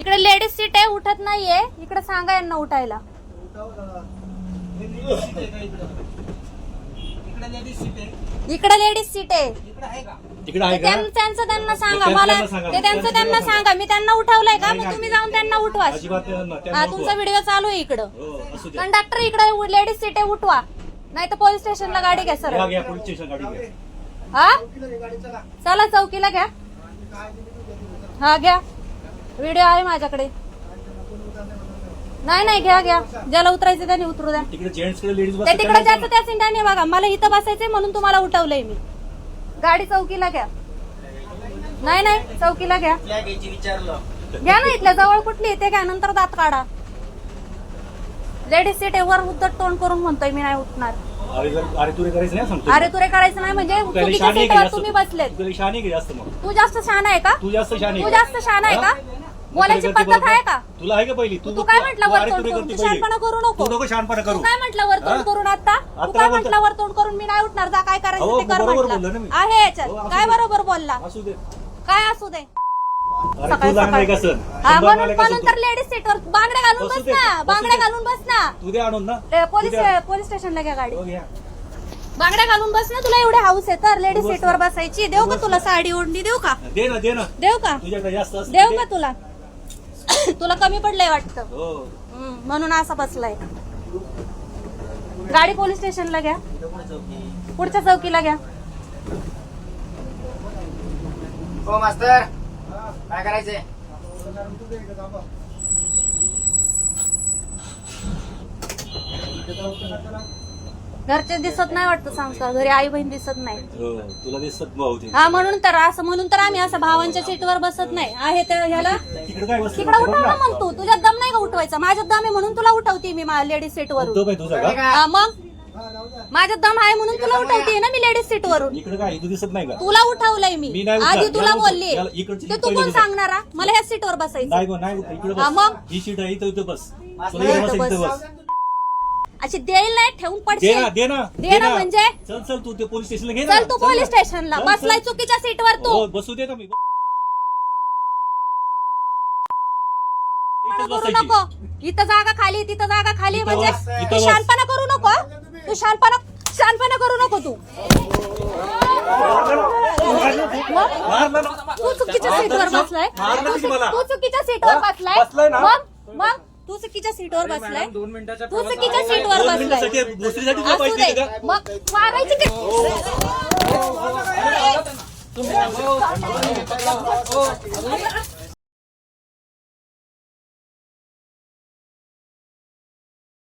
Ladies seat आहे उठत नाहीये. इकडे सांगा यांना उठायला. इकडे लेडीज सीट आहे. तिकडे आहे ते का? त्यां- त्यांचं त्यांना सांगा. त्यांचं मला त्यांना सांगा. ते त्यांचं त्यांना सांगा. मी त्यांना उठवलंय का? मग तुम्ही जाऊन त्यांना उठवा. अजिबात त्यांना- त्यांना हा उठवा. तुमचा व्हिडिओ चालू आहे इकडं. हो असू द्या. कंडक्टर इकडे लेडीज सीट आहे उठवा. नाही तर पोलीस स्टेशनला गाडी घ्या सर घ्या घ्या पोलीस स्टेशन गाडी घ्या. हा? चला चौकीला घ्या. हा घ्या. व्हिडिओ आहे माझ्याकडे. नाही नाही घ्या घ्या. ज्याला उतरायचं त्याने उतरू द्या. तिकडे जेंट्सकडे लेडीज ते तिकडे जायचं त्या सिंटाने बघा. मला इथं बसायचंय म्हणून तुम्हाला उठवलंय मी. गाडी चौकीला घ्या. नाही नाही चौकीला घ्या. घ्या ना इथल्या जवळ कुठली येते घ्या. नंतर दात काढा. लेडीज सीट वर उद्धट तोंड करून म्हणतोय मी नाही उठणार. अरे तुरे करायचं नाही सांगतो अरे तुरे करायचं नाही म्हणजे तू चुकीच्या सीटवर? तुम्ही बसलेत. तू जास्त तू शहाणा आहे का? तू जास्त शहाणी तू आहे का? बोलायची पद्धत? आहे का? तुला आहे का पहिली? तू काय म्हटलं तू वर अरे तोंड तुरे करून तू. शहाणपणा करू नको तू नको. शहाणपणा करू. काय म्हटलं वर तोंड हा? करून आता? तू काय. म्हटलं वर तोंड करून मी नाही उठणार? जा काय करायचं ते कर म्हटलं. आहे याच्यात. काय. बरोबर बोलला? असू दे. काय असू दे? हा म्हणून म्हणून तर लेडीज सीटवर बांगड्या घालून बसू ना. बांगड्या. घालून बस ना. तू दे आणून ना. पोलीस. पोलीस स्टेशनला घ्या गाडी. हो. बांगड्या घालून बस ना तुला एवढे हाऊस आहे तर. लेडीज सीटवर. बसायची. देऊ का तुला साडी ओढणी? देऊ का? देऊ का? देऊ का. तुला? तुला कमी पडलंय वाटतं. हो. हम्म, म्हणून असा बसलाय. गाडी पोलीस स्टेशनला घ्या. पुढच्या चौकीला घ्या. हो मास्तर. काय करायचंय? घरचे दिसत नाही वाटतं संस्कार घरी आई बहीण दिसत नाही. हो तुला दिसत भाऊ ते. हा म्हणून तर असं म्हणून तर आम्ही असं भावांच्या सीटवर बसत नाही. आहे तर ह्याला? तिकडे काय बसलं तिकडे उठव ना मग तू तुझ्यात दम नाही का उठवायचा? माझ्यात दम आहे म्हणून तुला उठवते मी लेडीज सीटवरून तो काय तुझा कळलं का? का? हा, मग? माझ्यात दम आहे म्हणून तुला उठवते ना मी लेडीज सीटवरून इकडे काय? तू दिसत नाही का? तुला उठवलंय मी. मी नाही उठणार. आधी तुला याला. बोलली. याला इकडची ते तू पहिली कोण. सांगणार? हा? मला ह्या सीटवर बसायचं नाही गो नाही इकडे हा, बस. मग? ही सीट आहे इथं इथं बस. मास्तर, तुला इकडे इथं बस, इथं बस. बस. अशी देईल नाही ठेवून दे पडशील दे ना दे ना म्हणजे? चल चल तू ते पोलीस स्टेशनला घे ना चल तू ना. पोलीस स्टेशनला चल, बसलाय. चुकीच्या सीटवर तू हो बसू दे ना मी इथंच करू बसायची. नको इथं जागा खाली तिथं जागा खाली इथं म्हणजे बस, इथं तू बस. शानपणा करू नको हा? तू शानपणा शानपणा करू नको तू मारलं ना. तू चुकीच्या सीटवर बसलाय मारलं की मला? तू चुकीच्या सीटवर बसलाय बसलाय ना? मग मग चुकीच्या सीटवर बसलाय तू चुकीच्या सीटवर दोन बसलाय असू दे मग मारायची की